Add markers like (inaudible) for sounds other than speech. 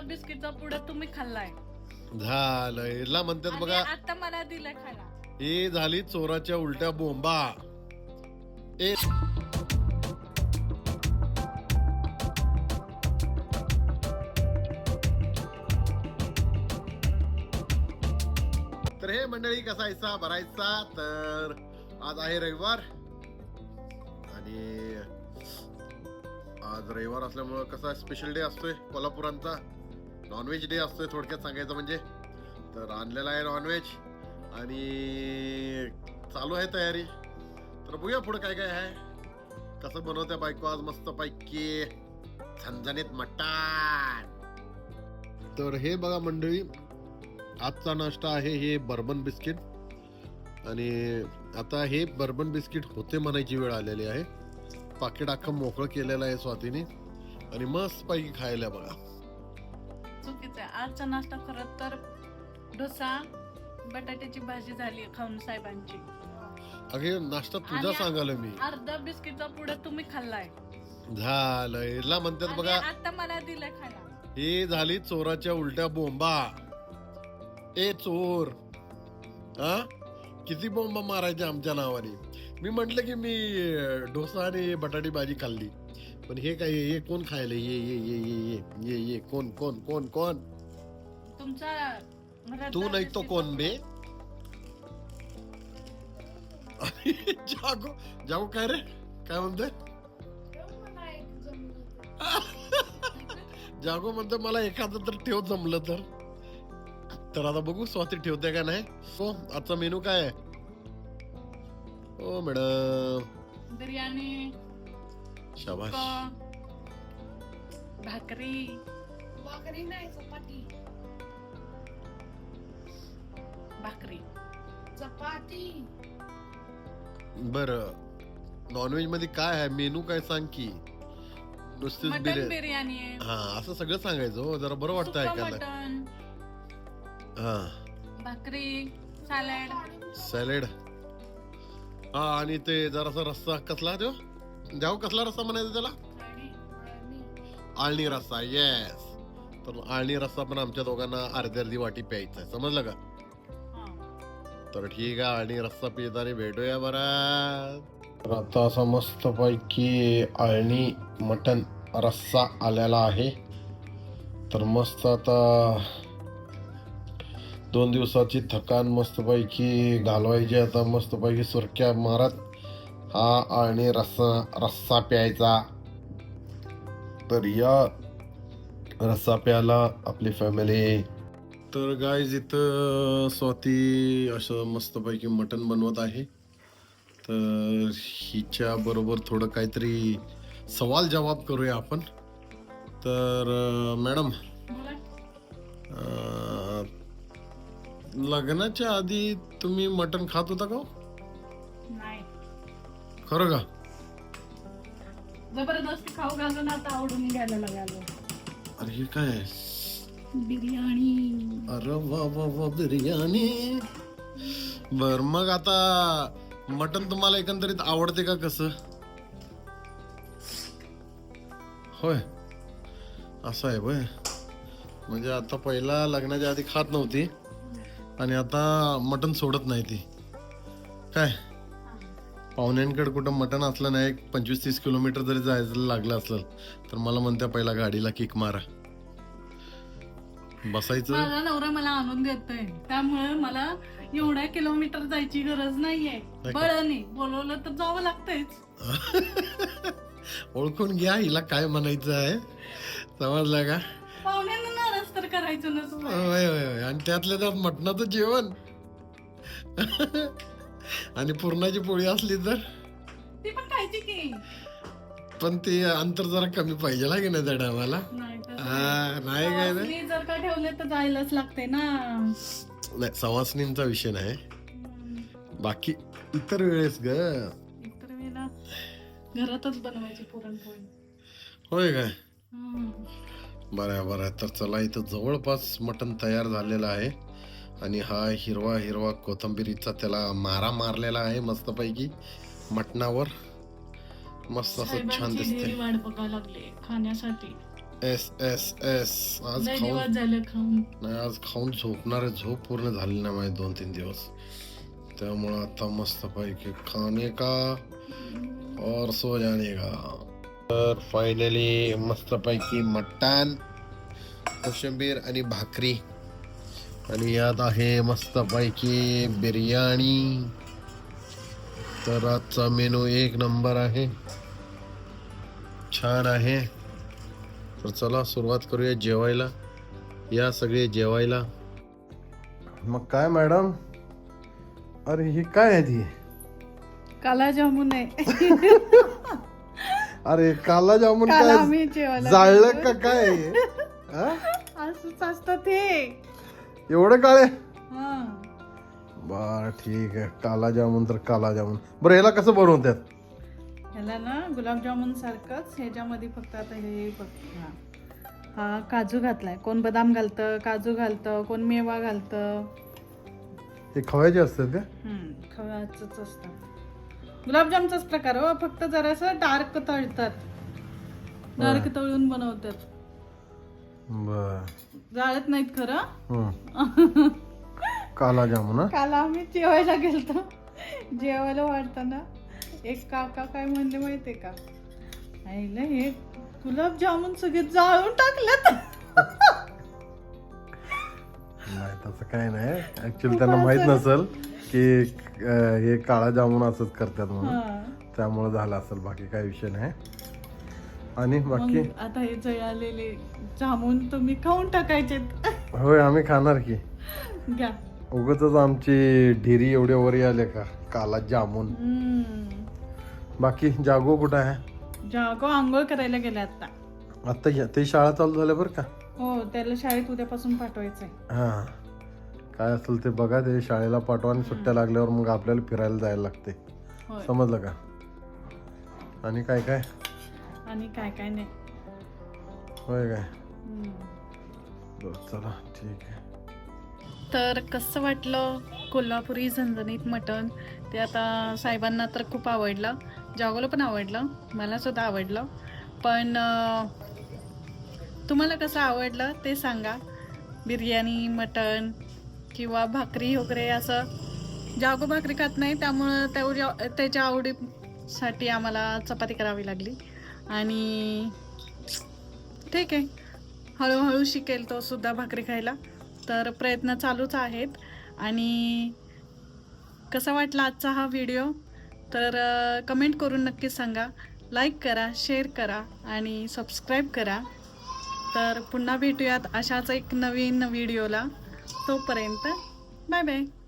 बिस्किटचा पुडा तुम्ही खाल्लाय. झालं. याला म्हणतात आणि बघा आता मला दिलंय खायला. हे झाली चोराच्या उलट्या बोंबा. ए तर हे मंडळी कसायचा भरायचा तर आज आहे रविवार. आणि आज रविवार असल्यामुळं कसा स्पेशल डे असतोय कोल्हापुरांचा? नॉनव्हेज डे असतोय थोडक्यात सांगायचं म्हणजे. तर आणलेला आहे नॉनव्हेज आणि चालू आहे तयारी. तर बघूया पुढे काय काय आहे. कसं बनवत्या बायको आज मस्त पैकी. झणझणीत मटण. तर हे बघा मंडळी आजचा नाश्ता आहे हे बर्बन बिस्किट. आणि आता हे बर्बन बिस्किट होते म्हणायची वेळ आलेली आहे. पाकिट अख्खं मोकळं केलेलं आहे स्वातीने. आणि मस्त पैकी खायला बघा. चुकीचं आहे आजचा नाश्ता खरं तर डोसा बटाट्याची भाजी झाली खाऊन साहेबांची. अगे नाश्ता तुझा आणि- सांगाल मी. अर्धा बिस्किटचा पुडा तुम्ही खाल्लाय. झालं याला म्हणतात आणि बघा आता मला दिलंय खायला. ही झाली चोराच्या उलट्या बोंबा. ए चोर. हा? किती बोंबा मारायच्या आमच्या नावाने. मी म्हंटल की मी अं, डोसा आणि बटाटी भाजी खाल्ली. पण हे काय हे कोण खायला? ये ये ये ये ये ये ये कोण कोण कोण कोण? तुमचा तू नाही तो कोण बे? (laughs) जागो जागो काय रे? काय म्हणतोय? (laughs) जागो म्हणतो मला एखादं तर ठेव जमलं तर. तर आता बघू स्वाती ठेवते का नाही. हो आजचा मेनू काय आहे? हो मॅडम. बिर्याणी. शाबाश भाकरी भाकरी नाही चपाती भाकरी चपाती बर नॉनव्हेजमध्ये काय आहे? मेनू काय सांग की? नुसतीच मटन बिर्याणी बिर्याणी आहे. हा असं सगळं सांगायचं हो. जरा बरं वाटतं सुक्का ऐकायला. मटन हा. भाकरी सॅलड. सॅलेड. हा आणि ते जरासा रस्सा कसला तो? जाऊ कसला रस्सा म्हणायचा त्याला? आळणी रस्सा येस तर आळणी रस्सा पण आमच्या दोघांना अर्धी अर्धी वाटी प्यायचा आहे समजलं का? तर ठीक आहे आळणी रस्सा पिताना भेटूया बरा. तर आता असा मस्तपैकी आळणी मटन रस्सा आलेला आहे. तर मस्त आता दोन दिवसाची थकान मस्तपैकी घालवायची. आता मस्तपैकी सुरक्या मारत हा आणि रस्सा रस्सा प्यायचा. तर या रस्सा प्यायला आपली फॅमिली तर गायज इथं स्वाती असं मस्तपैकी मटण बनवत आहे. तर हिच्या बरोबर थोडं काहीतरी सवाल जवाब करूया आपण. तर मॅडम लग्नाच्या आधी तुम्ही मटण खात होता का हो? खरं का? जबरदस्ती खाऊ घालून आता आवडून घ्यायला लागलो. अरे हे काय? आहे? बिर्याणी. अरे वा वा वा बिर्याणी. बर मग आता मटन तुम्हाला एकंदरीत आवडते का कसं? होय. असं आहे होय. म्हणजे आता पहिला लग्नाच्या आधी खात नव्हती. आणि आता मटन सोडत नाही ती. काय? पाहुण्यांकडे कुठं मटन असलं नाही एक पंचवीस तीस किलोमीटर जरी जायचं लागलं असलं तर मला म्हणत्या पहिला गाडीला किक मारा. बसायचं. माझा नवरा मला आणून देतोय. त्यामुळे मला एवढ्या किलोमीटर जायची गरज नाहीये. का? बळाने बोलवलं तर जावं लागतंयच. (laughs) ओळखून घ्या हिला काय म्हणायचं आहे. समजलं का? पाहुण्यांना नाराज तर करायचं नसतं. होय होय होय. आणि त्यातल्या त्यात मटणाचं जेवण. (laughs) आणि पुरणाची पोळी असली तर? ती पण खायची की. पण ते अंतर जरा कमी पाहिजे ना की नाही त्या टायमाला नाही हा काय नाही मी जर का ठेवले तर जायलाच लागते ना. नाही सवासनींचा विषय नाही. बाकी इतर वेळेस ग. वेळेला घरातच बनवायची पुरणपोळी. होय काय? हम्म. बरं आहे, बरं. आहे. तर चला इथं जवळपास मटण तयार झालेलं आहे. आणि हा हिरवा हिरवा कोथंबिरीचा त्याला मारा मारलेला आहे मस्तपैकी. मटणावर. मस्त असं छान वाट बघायला लागले खाण्यासाठी. Yes yes yes. आज लय खाऊन दिवस झाले खाऊन. नाही आज खाऊन झोपणार आहे. झोप पूर्ण झाली नाही माझी दोन तीन दिवस. त्यामुळं आता मस्त पैकी खाणे का? और सो जाने का? तर फायनली मस्त पैकी मटण कोशिंबीर आणि भाकरी. आणि यात आहे मस्त पैकी बिर्याणी. तर आजचा मेनू एक नंबर आहे. छान आहे. तर चला सुरुवात करूया जेवायला. या सगळे जेवायला. मग काय मॅडम? अरे हे काय आहे ती? काला जामुन आहे. (laughs) अरे काला जामुन काल काय? आम्ही जेवायला जाळलं. का काय? आहे? (laughs) हा? असंच असतं ते. एवढं काळे? हा. बर ठीक आहे. काला जामुन तर काला जामुन. बरं ह्याला कसं बनवतात ह्याला ना गुलाबजामुन सारखंच ह्याच्यामध्ये फक्त आता हे बघ हा. हा काजू घातलाय. कोण बदाम घालतं काजू घालतं कोण मेवा घालतं. हे खवायचे असतात का? हम्म, खव्याचंच असतं. गुलाबजामचाच प्रकार हो फक्त जरासं डार्क तळतात. डार्क तळून बनवतात. बर. जाळत नाहीत खरं. हम्म. (laughs) काला जामुन हा? काल आम्ही जेवायला गेलतो. जेवायला वाटताना एक काका काय म्हणले माहितीये का? आईला हे गुलाबजामुन सगळे जाळून टाकलेत. नाही तसं काय नाही. ऍक्च्युली त्यांना माहीत नसेल की अं, हे काळा जामुन असंच करतात म्हणून. हा. त्यामुळे झालं असेल. बाकी काही विषय नाही. आणि बाकी? मग आता हे जळालेले जामून तुम्ही खाऊन टाकायचे होय आम्ही खाणार की. घ्या. उगच आमची ढिरी एवढ्या वरी आले का? काला जामुन. हम्म. बाकी जागो कुठं आहे? जागो आंघोळ करायला गेले आता. आता या- ते शाळा चालू झाल्या बरं का? हो त्याला शाळेत उद्यापासून पाठवायचंय. हा. काय असेल ते बघा ते शाळेला पाठवा आणि सुट्ट्या लागल्यावर मग आपल्याला फिरायला जायला लागते. होय. समजलं का? आणि काय काय? आणि काय काय नाही. होय काय. बरं, चला ठीक आहे. तर कसं वाटलं कोल्हापुरी झणझणीत मटण? ते आता साहेबांना तर खूप आवडलं. जागोला पण आवडलं. मला सुद्धा आवडलं. पण अं, तुम्हाला कसं आवडलं ते सांगा. बिर्याणी मटण किंवा भाकरी वगैरे असं. जागो भाकरी खात नाही त्यामुळं तेवढ्या त्याच्या आवडीसाठी आम्हाला चपाती करावी लागली. आणि ठीक आहे. हळूहळू शिकेल तो सुद्धा भाकरी खायला. तर प्रयत्न चालूच आहेत. आणि कसा वाटला आजचा हा व्हिडिओ? तर कमेंट करून नक्की सांगा. लाईक करा शेअर करा आणि सबस्क्राईब करा. तर पुन्हा भेटूयात अशाच एक नवीन व्हिडिओला. तोपर्यंत बाय बाय.